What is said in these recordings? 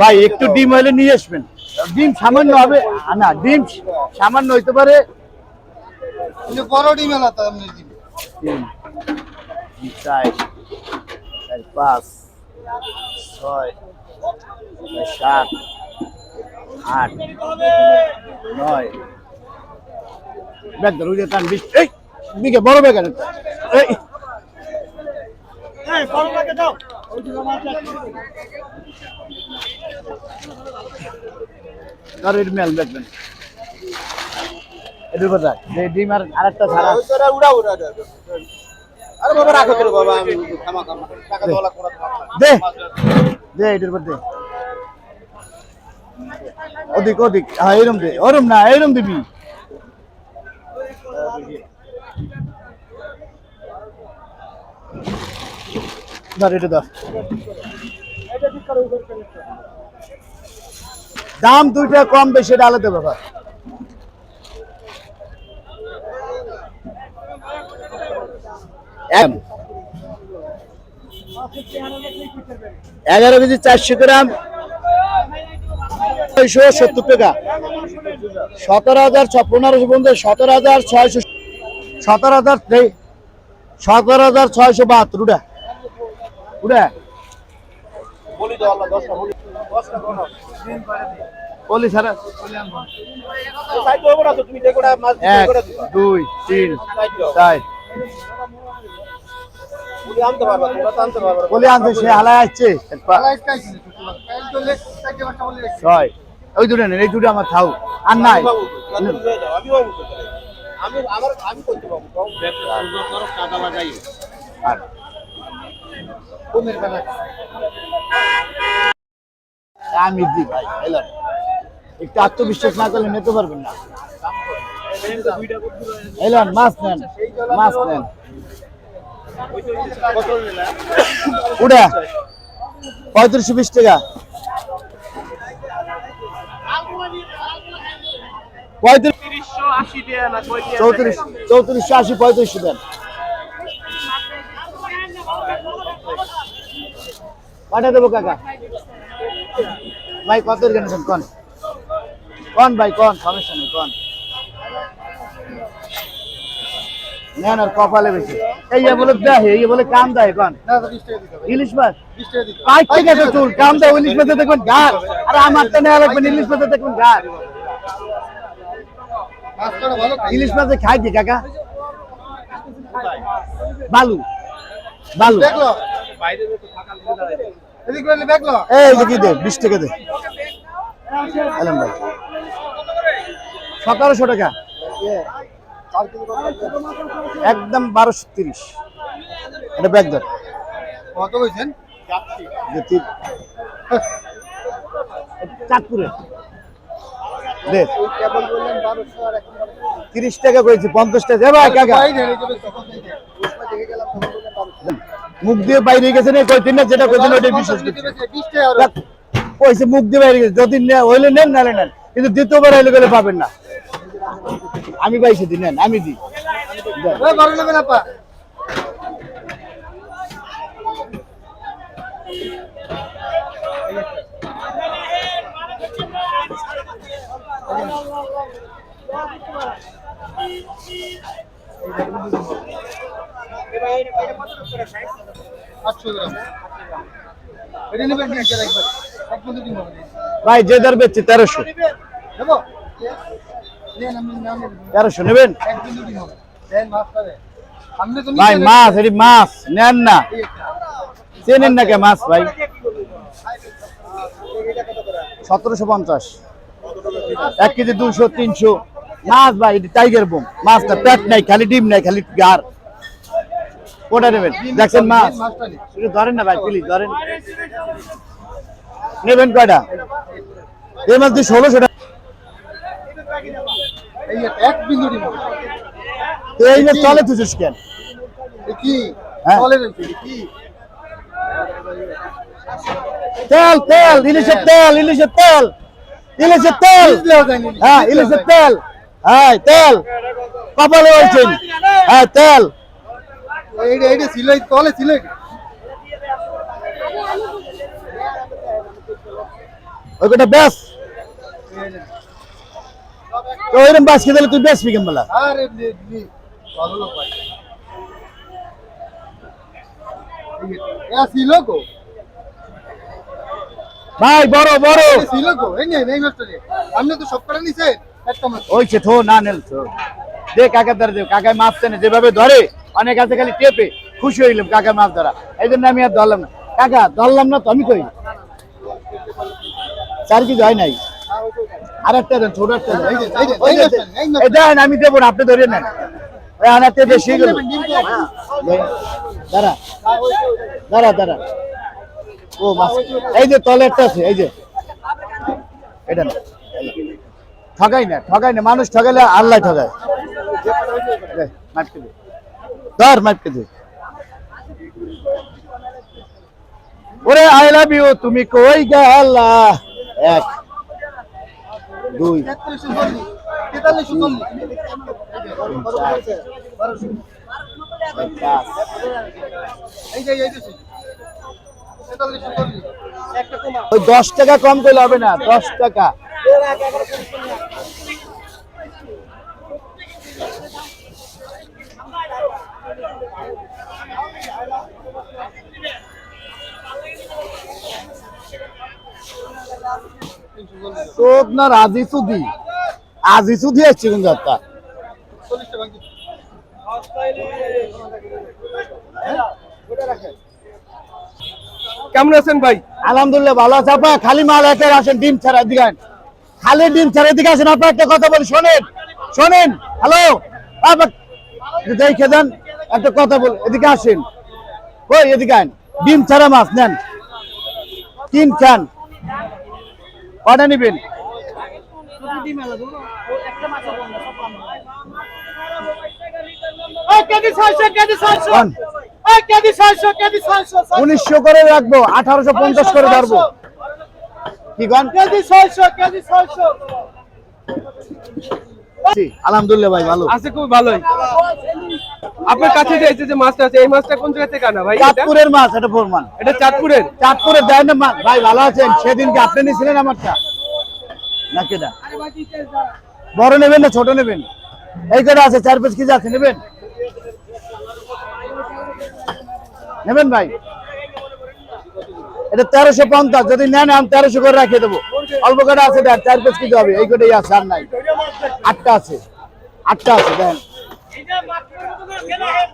ভাই একটু ডিম হলে নিয়ে আসবেন। ডিম সামান্য হবে। না ডিম সামান্য হইতে পারে। কিন্তু বড় ডিম এলা তো এমনি ডিম চার চার পাঁচ ছয় সাত আট নয়। ব্যাগ ধরো ওই টান বিশ এই দিকে বড় ব্যাগ আনো একটা। এই আর এর মেল দেখবেন। এটার কথা। যে ডিম আর আরেকটা ছাড়া। উড়া উড়া দে। আরে বাবা রাখো তোর বাবা আমি খামা খামা টাকা দলা দে। দে এটার উপর দে। ওদিক ওদিক। হ্যাঁ এরম দে। ওরম না এরম দিবি। ধর এটা ধর। দাম দুইটা কম বেশি, এটা আলাদা ব্যাপার। এগারো কেজি চারশো গ্রাম, ছয়শো সত্তর টাকা। সতেরো হাজার পনেরোশো পর্যন্ত, সতেরো হাজার ছয়শো সতেরো হাজার সতেরো হাজার ছয়শো বাহাত্তর, উঠা। উঠা। বলি দাও আল্লাহ 10টা বলি 10টা কোন বলি সারা সাইড হবে না তো তুমি দেখোটা মাছ এক, দুই, তিন, চার। পারবা পারবা সে হালায় ওই দুটো নেন, এই দুটো আমার থাও আর নাই। আমি আমার আমি করতে পাবো টাকা লাগাই আর। আমি দি ভাই একটু আত্মবিশ্বাস না করলে নিতে পারবেন না। এলাম মাছ নেন মাছ নেন। উড়া পঁয়ত্রিশশো বিশ টাকা। চৌত্রিশ আশি, পঁয়ত্রিশশো দেন। পাঠা দেবো কাকা। ভাই কত গেছেন কন? কন ভাই কন? সমস্যা নেই কন? নেন আর কপালে বেশি। এই বলে দেখে এই বলে কাম দেয় কন? না তো 20 টাকা দিতে হবে। ইলিশ মাছ? 20 টাকা দিতে হবে। পাইপ থেকে তো চুল? কাম দেয় ইলিশ মাছে দেখবেন গাছ। আর আমার তো নেওয়া লাগবে ইলিশ মাছে দেখবেন গাছ। মাছটা ভালো খাই। ইলিশ মাছে খাই কি কাকা? বালু। বালু। দেখল দেখল এই যে কি দে বিশ টাকা দে। এলাম ভাই সতেরোশো টাকা। একদম বারোশো তিরিশ। এটা কত কইছেন? যে চাঁদপুরে। দে। কেবল বললেন 1200 আর এখন তিরিশ টাকা করেছি পঞ্চাশ টাকা। ভাই কাকা। ভাই নেই যে তখন থেকে পুষ্পা দেখে গেলাম তখন বললেন 1200 মুখ দিয়ে বাইরে গেছে না যেটা কইতেন ওইটাই বিশ্বাস করছি। 20 টাকা আর দেখ, কইছে মুখ দিয়ে বাইরে গেছে। যদি হইলে নেন নালে নেন। কিন্তু দ্বিতীয়বার হইলে গেলে পাবেন না। আমি পাইছি দিই নেন আমি দিই। ওই আটশো গ্রাম। এটা নেবেন একবার এক বন্ধু দিন হবে ভাই, যে দর বেচছি, তেরোশো। তেরোশো, নেবেন? ভাই, মাছ, এটি মাছ, নেন না। চেনেন না কে মাছ, ভাই? সতেরোশো পঞ্চাশ। এক কেজি দুশো তিনশো। মাছ, ভাই, এটি টাইগার বোম। মাছটা পেট নাই, খালি ডিম নাই, খালি গার। কোটা নেবেন। দেখছেন মাছ। একটু ধরেন না ভাই প্লিজ ধরেন। নেবেন কয়টা? এই মাছ দিয়ে ষোলোশো টাকা। এই চলে তুছিস কেন? কি? হ্যাঁ। তেল তেল ইলিশের তেল ইলিশের তেল ইলিশের তেল। দেওয়া যায়নি হ্যাঁ ইলিশের তেল। হ্যাঁ তেল। কপালে হয়েছেন হ্যাঁ তেল। এইটা তলে বেশ। তো ওইরকম বাস খেতে তুই বেশ বিকেম বেলা? আরে নে নে ভালো লোক ভাই ছিল গো। ভাই বড় বড়। ছিল গো এই নে এই মাছটা আপনি তো সব করে নিছেন একটা মাছ ওই সে না নেল দে কাকা ধরে দে কাকায় মাছ টেনে যেভাবে ধরে। অনেক আছে খালি টেপে খুশি হইলাম কাকা মাছ ধরা। এই জন্য আমি আর ধরলাম না। কাকা, ধরলাম না তো আমি কই? চার কিছু হয় নাই? আর একটা দেন, ছোট একটা দেন। আমি দেবো না, আপনি ধরে নেন। আনাতে বেশি গেল। দাঁড়া দাঁড়া দাঁড়া। ও, মাছ। এই যে তলে একটা আছে, এই যে। এটা না ঠগাই না ঠগাই না, মানুষ ঠগাইলে আল্লাহ মাপকে দে ধর মাপকে দে। ওরে আই লাভ ইউ তুমি কই গেলা? এক দুই ওই দশ টাকা কম করলে হবে না দশ টাকা। তোর না রাজি সুদি আজি সুদি আসছে কোন যাত্রা কেমন আছেন ভাই? আলহামদুলিল্লাহ ভালো আছে। আপা খালি মাল একের আসেন ডিম ছাড়া দিকে খালি ডিম ছাড়া দিকে আসেন। আপনার একটা কথা বলি শোনেন শোনেন হ্যালো? আপা দেখে দেন একটা কথা বল এদিকে আসেন। কই এদিকে আন ডিম ছাড়া মাছ নেন। তিন খান কটা নিবেন? উনিশশো করে রাখব আঠারোশো পঞ্চাশ করে ধরবো। কি গান? আলহামদুলিল্লাহ ভাই ভালো। আছে খুব ভালোই। আপনার কাছে যে এই যে মাছটা আছে এই মাছটা কোন জায়গা থেকে আনা ভাই চাঁদপুরের মাছ এটা প্রমাণ এটা চাঁদপুরের? চাঁদপুরে দেয় না মা- ভাই ভালো আছেন? সেদিনকে আপনি নিয়েছিলেন আমারটা? না? কেটা বড় নেবেন না ছোট নেবেন? এই কটা আছে চার পাঁচ কেজি আছে নেবেন? নেবেন ভাই? এটা তেরোশো পঞ্চাশ। যদি নেন আমি তেরোশো করে রাখিয়ে দেবো। অল্প কটা আছে দেখ চার পাঁচ কেজি হবে। এই কটাই আছে আর নাই। আটটা আছে। আটটা আছে দেন।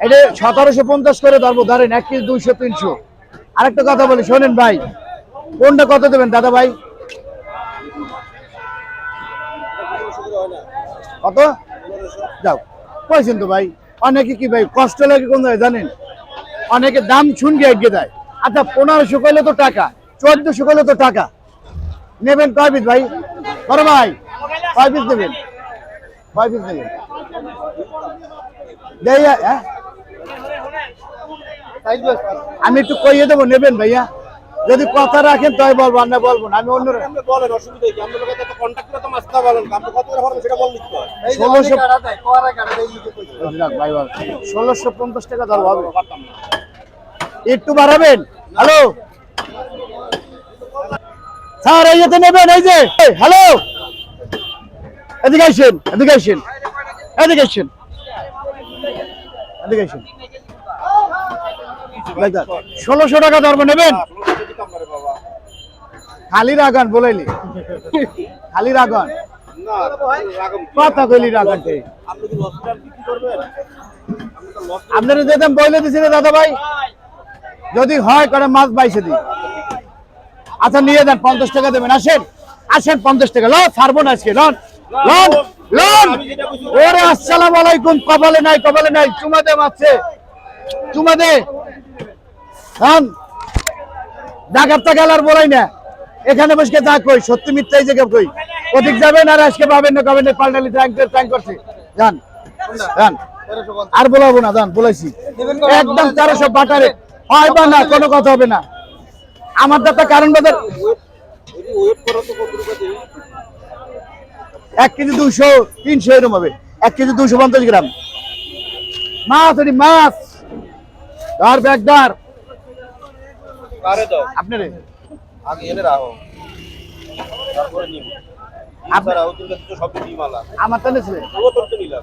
এটা সতেরোশো পঞ্চাশ করে ধরবো, ধরেন এক কেজি দুইশো, তিনশো। আরেকটা কথা বলি, শোনেন ভাই, কোনটা কত দেবেন দাদা ভাই? কত? যাও, কইছেন তো ভাই, অনেকে কি ভাই কষ্ট লাগে কোন জানেন? অনেকে দাম শুনকে এগিয়ে দেয় আচ্ছা পনেরোশো করলে তো টাকা, চোদ্দশো করলে তো টাকা। নেবেন কয় পিস ভাই? বড় ভাই, কয় পিস নেবেন কয় পিস নেবেন দেই হ্যাঁ সাইজ বাস আমি একটু কইয়ে দেবো নেবেন ভাইয়া? যদি কথা রাখেন তাই বলব আর না বলব না। আমি অন্য বলেন অসুবিধা কি? আপনার লোকের তো কন্টাক্ট করে তো মাছটা বলেন। আপনি কত করে হবেন সেটা বললেন তো এই যে ষোলোশো- দেয় কোয়ারা কাটা দেয় লিখে কইছে। ভাই ষোলোশো পঞ্চাশ টাকা ধরবো হবে। একটু বাড়াবেন? হ্যালো? স্যার এই যেতে নেবেন এই যে। হ্যালো? এদিকে আসেন এদিকে আসেন এদিকে আসেন। ষোলোশো টাকা ধরবো নেবেন? খালি রাগান, বলাইলি। খালি রাগান। আপনারা বইলে দাদা ভাই, যদি হয় করে মাছ বাইশে দিই আচ্ছা নিয়ে যান, পঞ্চাশ টাকা দেবেন। আসেন আসেন, পঞ্চাশ টাকা। লন ছাড়বো না আজকে লন লন লন। ওরে আসসালাম আলাইকুম। কপালে নাই কপালে নাই। চুমা দে মাছে চুমা দে। লন। ডাকাতটা গেলার বলাই না। এখানে বসে যা কই সত্যি মিথ্যাই যে কই। ওদিক যাবেন আর আজকে পাবেন না কবেন না। পাল্টালি ট্যাঙ্ক ট্যাঙ্ক করছে। যান যান আর বলাবো না দান বলেছি একদম তেরোশো বাটারে। হয় বা না কোনো কথা হবে না। আমার দাদা কারণ বাজার ওয়েট করো তো কত রুপে দিই এক কেজি দুশো তিনশো এরকম হবে। এক কেজি দুশো পঞ্চাশ গ্রাম। মাছ ওটি মাছ। ধর ব্যাগ ধর। কারে দাও? আপনারে। আগে এনে রাখো। তারপরে নিব। আপনি- আমার তাহলে নিয়েছিলেন তবুও তোর তো নিলাম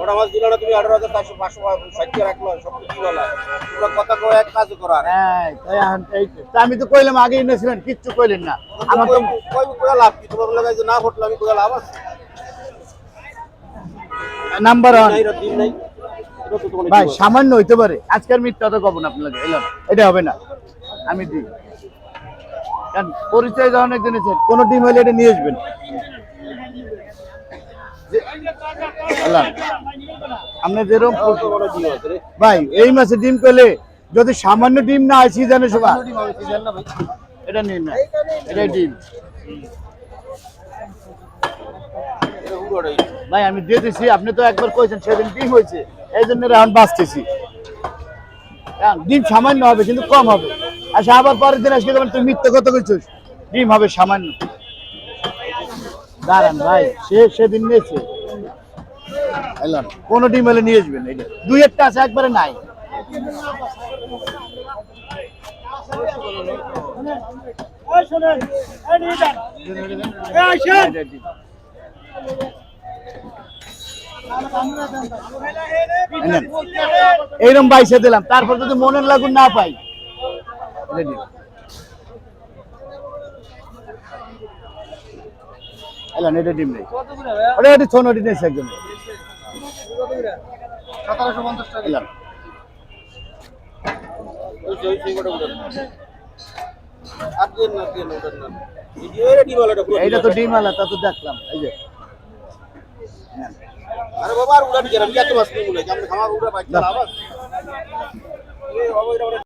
ওটা মাছ দিল তুমি আঠারো হাজার চারশো পাঁচশো ষাট রাখল সব তো ডিম তোমরা কথা কয় এক কাজ করার। এই, তো এখন এই তো। তা আমি তো কইলাম আগেই নিয়েছিলেন কিচ্ছু কইলেন না। আমার তো কই কই লাভ কি? তোমার লাগাই যে না ফুটলো আমি কই লাভ আছে। নাম্বার ওয়ান নাই দিন নাই। এটা তো তোমার ভাই সামান্য হইতে পারে। আজকের মিথ্যা তো কব না আপনাকে এলাম এটা হবে না। আমি দিই। কারণ পরিচয় যখন একজন কোনো ডিম হলে এটা নিয়ে আসবেন। আপনি ভাই, এই মাসে ডিম যদি সামান্য ডিম না হয়, সিজনে সবা এটা নিন না ডিম। ভাই, আমি দিয়ে দিছি, আপনি তো একবার কইছেন সেদিন ডিম হয়েছে, এই জন্য এখন বাঁচতেছি। ডিম সামান্য হবে, কিন্তু কম হবে। আচ্ছা আবার পরের দিন তোমার তুই মিথ্যে কত কইছিস। ডিম হবে সামান্য। দাঁড়ান ভাই, সে সেদিন নিয়েছে। এলাম কোন ডিম হলে নিয়ে আসবেন এটা দুই একটা আছে একবারে নাই। এইরকম বাইসে দিলাম তারপর যদি মনের লাগুন না পাই। এলান, এটা ডিম নেই ওটা এটি ছোট ডিম নেই একদম এলান। ওই যে ওই যে ওটা উড়ান আর দিন না দিন ওটা না এই যে এটা পঞ্চাশ আলাটা পুরো এইটা তো ডিম আলা তা তো দেখলাম এই যে। আরে বাবা আর উড়াবি কেন আমি এত মাছ নিয়ে হয়? আমরা খামার উড়া বাবা এটা